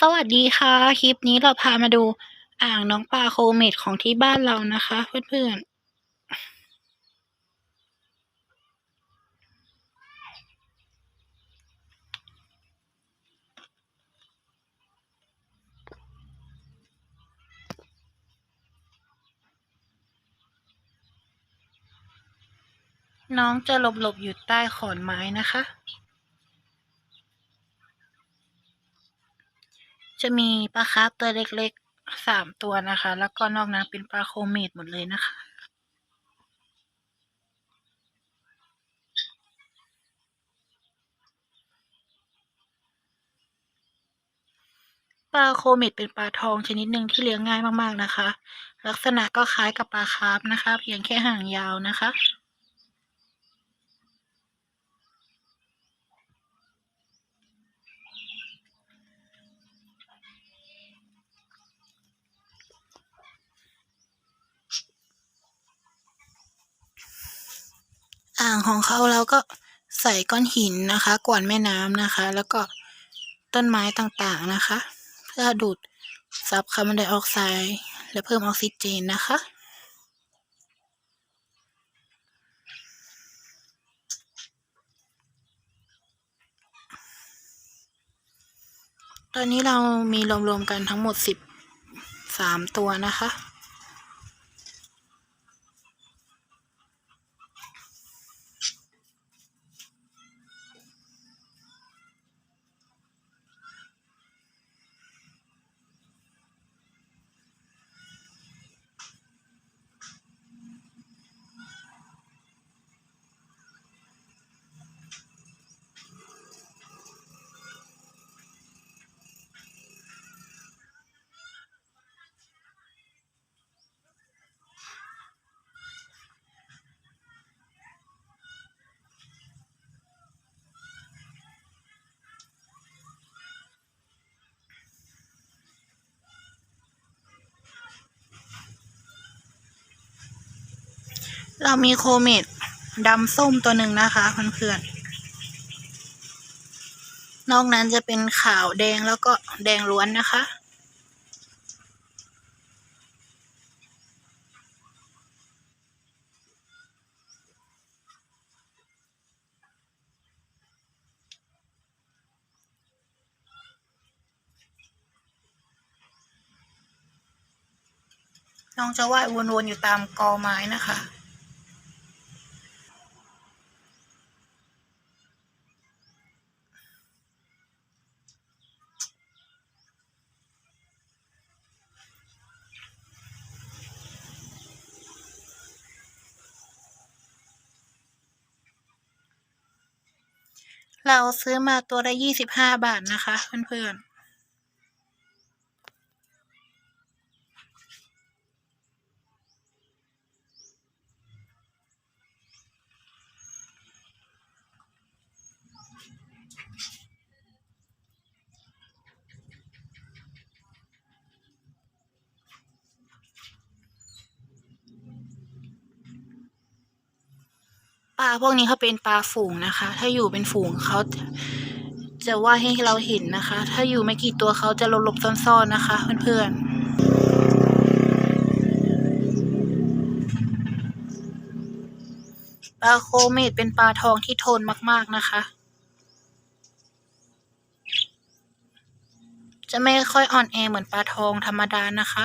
สวัสดีค่ะ คลิปนี้เราพามาดูอ่างน้องปลาโคเมดของที่บ้านเรานะคะ เพื่อนๆ น้องจะหลบๆอยู่ใต้ขอนไม้นะคะ จะมีปลาคาร์ฟตัวเล็กๆสามตัวนะคะ แล้วก็นอกนั้นเป็นปลาโคเมดหมดเลยนะคะ ปลาโคเมดเป็นปลาทองชนิดหนึ่งที่เลี้ยงง่ายมากๆนะคะ ลักษณะก็คล้ายกับปลาคาร์ฟนะคะ เพียงแค่หางยาวนะคะ อ่างของเขาเราก็ใส่ก้อนหินนะคะ กวนแม่น้ำนะคะ แล้วก็ต้นไม้ต่างๆนะคะ เพื่อดูดซับคาร์บอนไดออกไซด์และเพิ่มออกซิเจนนะคะตอนนี้เรามีรวมๆกันทั้งหมดสิบสามตัวนะคะ เรามีโคเมดดำส้มตัวหนึ่งนะคะเพื่อนๆ นอกนั้นจะเป็นขาวแดงแล้วก็แดงล้วนนะคะ น้องจะว่ายวนๆอยู่ตามกอไม้นะคะ เราซื้อมาตัวละยี่สิบห้าบาทนะคะเพื่อนๆ ปลาพวกนี้เขาเป็นปลาฝูงนะคะ ถ้าอยู่เป็นฝูงเขาจะว่ายให้เราเห็นนะคะ ถ้าอยู่ไม่กี่ตัวเขาจะหลบๆซ่อนๆนะคะ เพื่อนๆปลาโคเมดเป็นปลาทองที่ทนมาก ๆ นะคะ จะไม่ค่อยอ่อนแอเหมือนปลาทองธรรมดานะคะ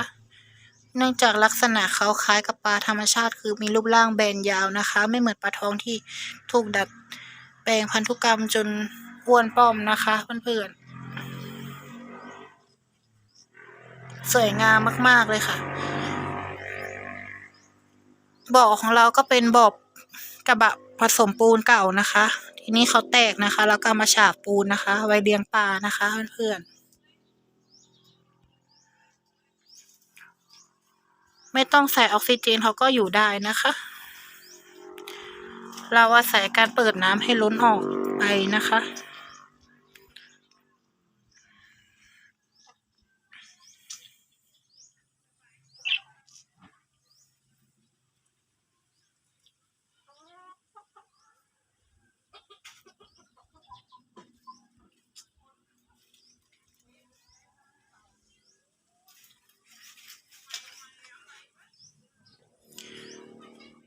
เนื่องจากลักษณะเขาคล้ายกับปลาธรรมชาติ คือมีรูปร่างแบนยาวนะคะ ไม่เหมือนปลาทองที่ถูกดัดแปลงพันธุกรรมจนอ้วนป้อมนะคะเพื่อนๆสวยงามมาก ๆ เลยค่ะ บ่อของเราก็เป็นบ่อกระบะผสมปูนเก่านะคะ ทีนี้เขาแตกนะคะ แล้วก็มาฉาบปูนนะคะ ไว้เลี้ยงปลานะคะเพื่อนๆ ไม่ต้องใส่ออกซิเจนเขาก็อยู่ได้นะคะ เราอาศัยการเปิดน้ำให้ล้นออกไปนะคะ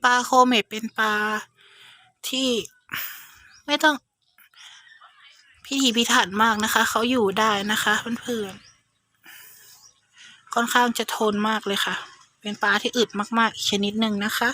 ปลาโคเมตเป็นปลาที่ไม่ต้อง พิถีพิถันมากนะคะ เขาอยู่ได้นะคะเพื่อนๆค่อนข้างจะทนมากเลยค่ะ เป็นปลาที่อึดมากๆอีกชนิดหนึ่งนะคะ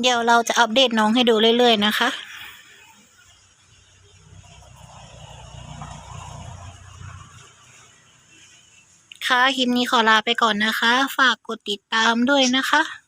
เดี๋ยวเราจะอัปเดตน้องให้ดูเรื่อย ๆ นะคะ ค่ะคลิปนี้ขอลาไปก่อนนะคะ ฝากกดติดตามด้วยนะคะ